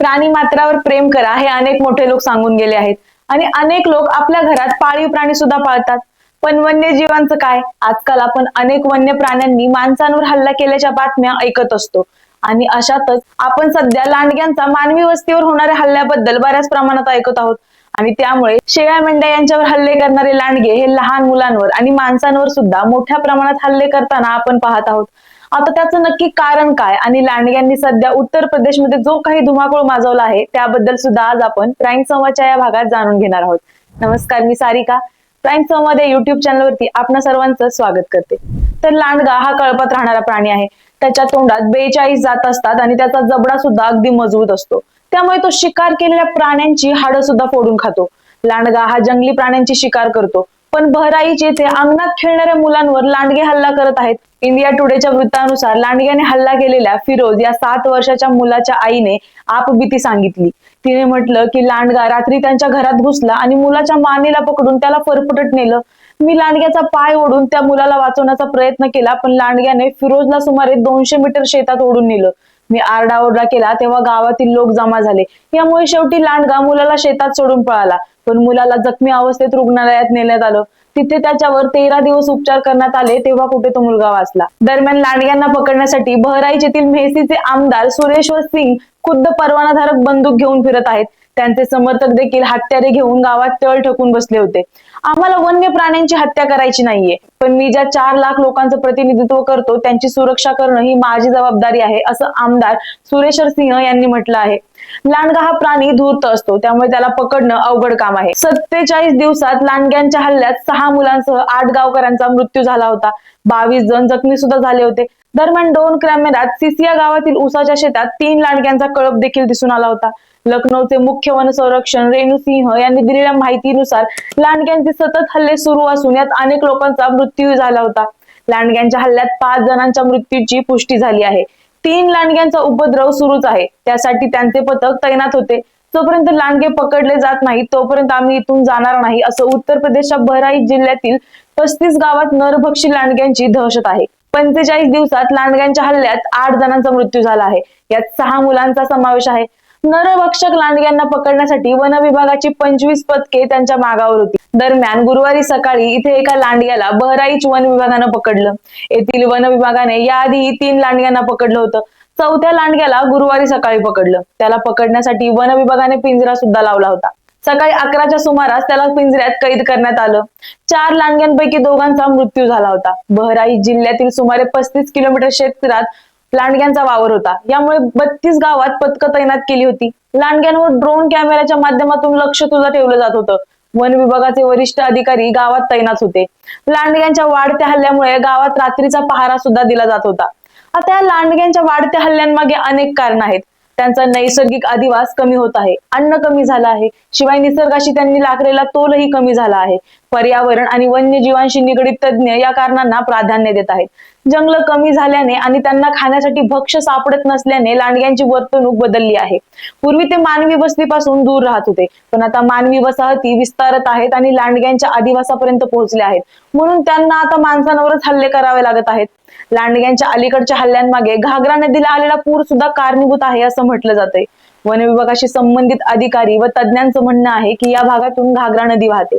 प्राणी मात्रावर प्रेम करा हे अनेक मोठे लोक सांगून गेले आहेत. आणि अनेक लोक आपल्या घरात पाळीव प्राणी सुद्धा पाळतात. पण वन्यजीवांचं काय? आजकाल आपण अनेक वन्य प्राण्यांनी माणसांवर हल्ला केल्याच्या बातम्या ऐकत असतो. आणि अशातच आपण सध्या लांडग्यांचा मानवी वस्तीवर होणाऱ्या हल्ल्याबद्दल बऱ्याच प्रमाणात ऐकत आहोत. आणि त्यामुळे शेळ्या मेंढ्या यांच्यावर हल्ले करणारे लांडगे हे लहान मुलांवर आणि माणसांवर सुद्धा मोठ्या प्रमाणात हल्ले करताना आपण पाहत आहोत. आता त्याचं नक्की कारण काय? आणि लांडग्यांनी सध्या उत्तर प्रदेशमध्ये जो काही धुमाकूळ माजवला आहे त्याबद्दल सुद्धा आज आपण प्राईम संवादच्या या भागात जाणून घेणार आहोत. नमस्कार मी सारिका. प्राईम संवाद या युट्यूब चॅनलवरती आपण सर्वांचं स्वागत करते. तर लांडगा हा कळपात राहणारा प्राणी आहे. त्याच्या तोंडात बेचाळीस जात असतात आणि त्याचा जबडा सुद्धा अगदी मजबूत असतो. त्यामुळे तो शिकार केलेल्या प्राण्यांची हाडं सुद्धा फोडून खातो. लांडगा हा जंगली प्राण्यांची शिकार करतो. पण बहराईच येथे अंगणात खेळणाऱ्या मुलांवर लांडगे हल्ला करत आहेत. इंडिया टुडेच्या वृत्तानुसार लांडग्याने हल्ला केलेल्या फिरोज या सात वर्षाच्या मुलाच्या आईने आपबीती सांगितली. तिने म्हटलं की लांडगा रात्री त्यांच्या घरात घुसला आणि मुलाच्या मानेला पकडून त्याला फरफटत नेलं. मी लांडग्याचा पाय ओढून त्या मुलाला वाचवण्याचा प्रयत्न केला पण लांडग्याने फिरोजला सुमारे दोनशे मीटर शेतात ओढून नेलं. मी आरडाओरडा केला तेव्हा गावातील लोक जमा झाले. यामुळे शेवटी लांडगा मुलाला शेतात सोडून पळाला. पण मुलाला जखमी अवस्थेत रुग्णालयात नेण्यात आलं. तिथे त्याच्यावर तेरा दिवस उपचार करण्यात आले तेव्हा कुठे तो मुलगा वाचला. दरम्यान लांडग्यांना पकडण्यासाठी बहराईच येथील मेहसीचे आमदार सुरेश्वर सिंग खुद्द परवानाधारक बंदूक घेऊन फिरत आहेत. त्यांचे समर्थक देखील हत्यारे घेऊन गावात तळ ठकून बसले होते. आम्हाला वन्य प्राण्यांची हत्या करायची नाहीये पण मी ज्या चार लाख लोकांचं प्रतिनिधित्व करतो त्यांची सुरक्षा करणं ही माझी जबाबदारी आहे असं आमदार सुरेशर सिंह यांनी म्हटलं आहे. लांडगा हा प्राणी धूर्त असतो त्यामुळे त्याला पकडणं अवघड काम आहे. सत्तेचाळीस दिवसात लांडग्यांच्या हल्ल्यात सहा मुलांसह आठ गावकऱ्यांचा मृत्यू झाला होता. बावीस जण जखमी सुद्धा झाले होते. दरम्यान दोन कॅमेऱ्यात सिसिया गावातील उसाच्या शेतात तीन लांडग्यांचा कळप देखील दिसून आला होता. लखनौचे मुख्य वन संरक्षण रेणू सिंह यांनी दिलेल्या माहितीनुसार लांडग्यांचे सतत हल्ले सुरू असून यात अनेक लोकांचा मृत्यू झाला होता. लांडग्यांच्या हल्ल्यात पाच जणांच्या मृत्यूची पुष्टी झाली आहे. तीन लांडग्यांचा उपद्रव सुरूच आहे. त्यासाठी त्यांचे पथक तैनात होते. जोपर्यंत लांडगे पकडले जात नाही तोपर्यंत आम्ही इथून जाणार नाही असं उत्तर प्रदेशच्या बहराईच जिल्ह्यातील पस्तीस गावात नरभक्षी लांडग्यांची दहशत आहे. पंचेचाळीस दिवसात लांडग्यांच्या हल्ल्यात आठ जणांचा मृत्यू झाला आहे. यात सहा मुलांचा समावेश आहे. नरभक्षक लांडग्यांना पकडण्यासाठी वन विभागाची पंचवीस पथके त्यांच्या मागावर होती. दरम्यान गुरुवारी सकाळी इथे एका लांडग्याला बहराईच वन विभागानं पकडलं. येथील वन विभागाने याआधी तीन लांडग्यांना पकडलं होतं. चौथ्या लांडग्याला गुरुवारी सकाळी पकडलं. त्याला पकडण्यासाठी वन विभागाने पिंजरा सुद्धा लावला होता. सकाळी अकराच्या सुमारास त्याला पिंजऱ्यात कैद करण्यात आलं. चार लांडग्यांपैकी दोघांचा मृत्यू झाला होता. बहराई जिल्ह्यातील सुमारे पस्तीस किलोमीटर क्षेत्रात लांडग्यांचा वावर होता. यामुळे बत्तीस गावात पथकं तैनात केली होती. लांडग्यांवर ड्रोन कॅमेऱ्याच्या माध्यमातून लक्ष सुद्धा ठेवलं जात होतं. वन विभागाचे वरिष्ठ अधिकारी गावात तैनात होते. लांडग्यांच्या वाढत्या हल्ल्यामुळे गावात रात्रीचा पहारा सुद्धा दिला जात होता. आता या लांडग्यांच्या वाढत्या हल्ल्यांमागे अनेक कारण आहेत. त्यांचा नैसर्गिक अधिवास कमी होत आहे. अन्न कमी झालं आहे. शिवाय निसर्गाशी त्यांनी लागलेला तोलही कमी झाला आहे. पर्यावरण आणि वन्यजीवांशी निगडीत तज्ज्ञ या कारणांना प्राधान्य देत आहेत. जंगल कमी झाल्याने आणि त्यांना खाण्यासाठी भक्ष सापडत नसल्याने लांडग्यांची वर्तणूक बदलली आहे. पूर्वी ते मानवी वस्तीपासून दूर राहत होते पण आता मानवी वसाहती विस्तारत आहेत आणि लांडग्यांच्या आदिवासापर्यंत पोहोचले आहेत. म्हणून त्यांना आता माणसांवरच हल्ले करावे लागत आहेत. लांडग्यांच्या अलीकडच्या हल्ल्यांमागे घागरा नदीला आलेला पूर सुद्धा कारणीभूत आहे असं म्हटलं जातंय. वन विभागाशी संबंधित अधिकारी व तज्ज्ञांचं म्हणणं आहे की या भागातून घागरा नदी वाहते.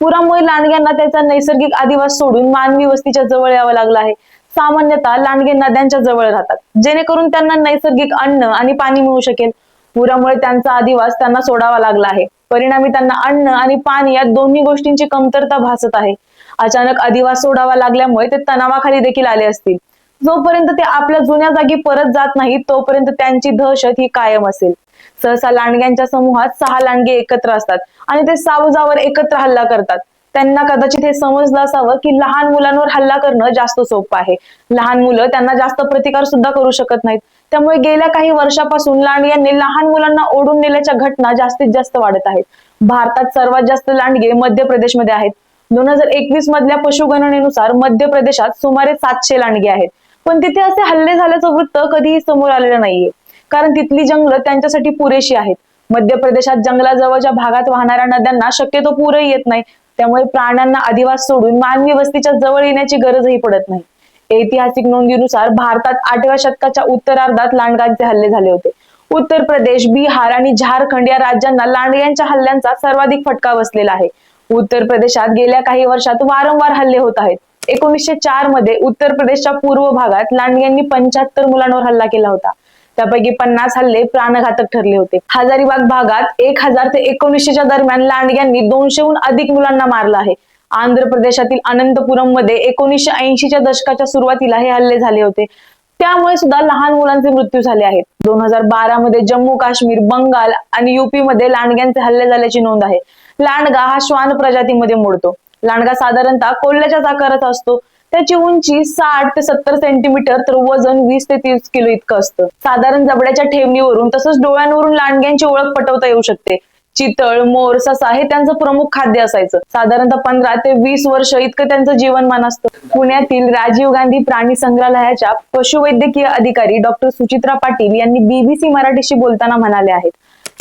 पुरामुळे लांडग्यांना त्याचा नैसर्गिक अधिवास सोडून मानवी वस्तीच्या जवळ यावं लागलं आहे. सामान्यतः लांडगे नद्यांच्या जवळ राहतात. जेणेकरून त्यांना नैसर्गिक अन्न आणि पाणी मिळू शकेल. पुरामुळे त्यांचा अधिवास त्यांना सोडावा लागला आहे. परिणामी त्यांना अन्न आणि पाणी या दोन्ही गोष्टींची कमतरता भासत आहे. अचानक अधिवास सोडावा लागल्यामुळे ते तणावाखाली देखील आले असतील. जोपर्यंत ते आपल्या जुन्या जागी परत जात नाहीत तोपर्यंत त्यांची दहशत ही कायम असेल. सहसा लांडग्यांच्या समूहात सहा लांडगे एकत्र असतात आणि ते सावजावर एकत्र हल्ला करतात. त्यांना कदाचित हे समजलं असावं की लहान मुलांवर हल्ला करणं जास्त सोपं आहे. लहान मुलं त्यांना जास्त प्रतिकार सुद्धा करू शकत नाहीत. त्यामुळे गेल्या काही वर्षापासून लांडग्यांनी लहान मुलांना ओढून नेल्याच्या घटना जास्तीत जास्त वाढत आहेत. भारतात सर्वात जास्त लांडगे मध्य प्रदेशमध्ये आहेत. दोन हजार एकवीस मधल्या पशुगणनेनुसार मध्य प्रदेशात सुमारे सातशे लांडगे आहेत. पण तिथे असे हल्ले झाल्याचं वृत्त कधीही समोर आलेलं नाहीये. कारण तिथली जंगलं त्यांच्यासाठी पुरेशी आहेत. मध्य प्रदेशात जंगलाजवळच्या भागात वाहणाऱ्या नद्यांना शक्यतो पूरही येत नाही. त्यामुळे प्राण्यांना अधिवास सोडून मानवी वस्तीच्या जवळ येण्याची गरजही पडत नाही. ऐतिहासिक नोंदीनुसार भारतात आठव्या शतकाच्या उत्तरार्धात लांडगांचे हल्ले झाले होते. उत्तर प्रदेश बिहार आणि झारखंड या राज्यांना लांडग्यांच्या हल्ल्यांचा सर्वाधिक फटका बसलेला आहे. उत्तर प्रदेशात गेल्या काही वर्षात वारंवार हल्ले होत आहेत. एकोणीसशे चारमध्ये उत्तर प्रदेशच्या पूर्व भागात लांडग्यांनी पंच्याहत्तर मुलांवर हल्ला केला होता. त्यापैकी पन्नास हल्ले प्राणघातक ठरले होते. हजारीबाग भागात एक हजार ते एकोणीसशेच्या दरम्यान लांडग्यांनी दोनशेहून अधिक मुलांना मारलं आहे. आंध्र प्रदेशातील अनंतपुरममध्ये एकोणीसशे ऐंशीच्या दशकाच्या सुरुवातीला हे हल्ले झाले होते. त्यामुळे सुद्धा लहान मुलांचे मृत्यू झाले आहेत. दोन हजार बारा मध्ये जम्मू काश्मीर बंगाल आणि युपी मध्ये लांडग्यांचे हल्ले झाल्याची नोंद आहे. लांडगा हा श्वान प्रजातीमध्ये मोडतो. लांडगा साधारणतः कोल्ह्याच्याच आकाराचा असतो. त्याची उंची साठ ते सत्तर सेंटीमीटर तर वजन वीस ते तीस किलो इतकं असतं. साधारण जबड्याच्या ठेवणीवरून तसंच डोळ्यांवरून लांडग्यांची ओळख पटवता येऊ शकते. चितळ मोर ससा हे त्यांचं प्रमुख खाद्य असायचं. साधारणतः पंधरा ते वीस वर्ष इतकं त्यांचं जीवनमान असतं. पुण्यातील राजीव गांधी प्राणी संग्रहालयाच्या पशुवैद्यकीय अधिकारी डॉक्टर सुचित्रा पाटील यांनी बीबीसी मराठीशी बोलताना म्हणाले आहेत.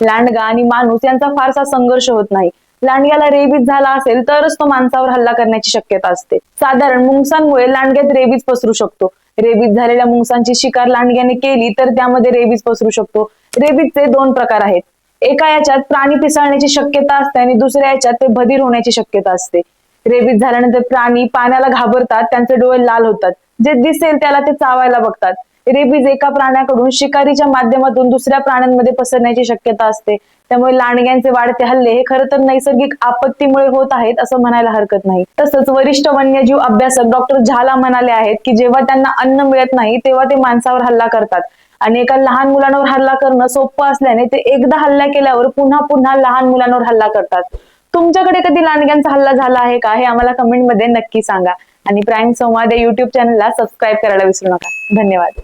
लांडगा आणि माणूस यांचा फारसा संघर्ष होत नाही. लांडग्याला रेबीज झाला असेल तरच तो माणसावर हल्ला करण्याची शक्यता असते. साधारण मुंगसांमुळे लांडग्यात रेबीज पसरू शकतो. रेबीज झालेल्या मुंगसांची शिकार लांडग्याने केली तर त्यामध्ये रेबीज पसरू शकतो. रेबीजचे दोन प्रकार आहेत. एका याच्यात प्राणी पिसाळण्याची शक्यता असते आणि दुसऱ्या याच्यात ते बधीर होण्याची शक्यता असते. रेबीज झाल्यानंतर प्राणी पाण्याला घाबरतात त्यांचे डोळे लाल होतात. जे दिसेल त्याला ते चावायला बघतात. रेबीज एका प्राण्याकडून शिकारीच्या माध्यमातून दुसऱ्या प्राण्यांमध्ये पसरण्याची शक्यता असते. त्यामुळे लांडग्यांचे वाढते हल्ले हे खरं तर नैसर्गिक आपत्तीमुळे होत आहेत असं म्हणायला हरकत नाही. तसंच वरिष्ठ वन्यजीव अभ्यासक डॉक्टर झाला म्हणाले आहेत की जेव्हा त्यांना अन्न मिळत नाही तेव्हा ते माणसावर हल्ला करतात. आणि एका लहान मुलांवर हल्ला करणं सोपं असल्याने ते एकदा हल्ला केल्यावर पुन्हा पुन्हा लहान मुलांवर हल्ला करतात. तुमच्याकडे कधी लांडग्यांचा हल्ला झाला आहे का? हे आम्हाला कमेंटमध्ये नक्की सांगा. आणि प्राईम संवाद या युट्यूब चॅनलला सबस्क्राईब करायला विसरू नका. धन्यवाद.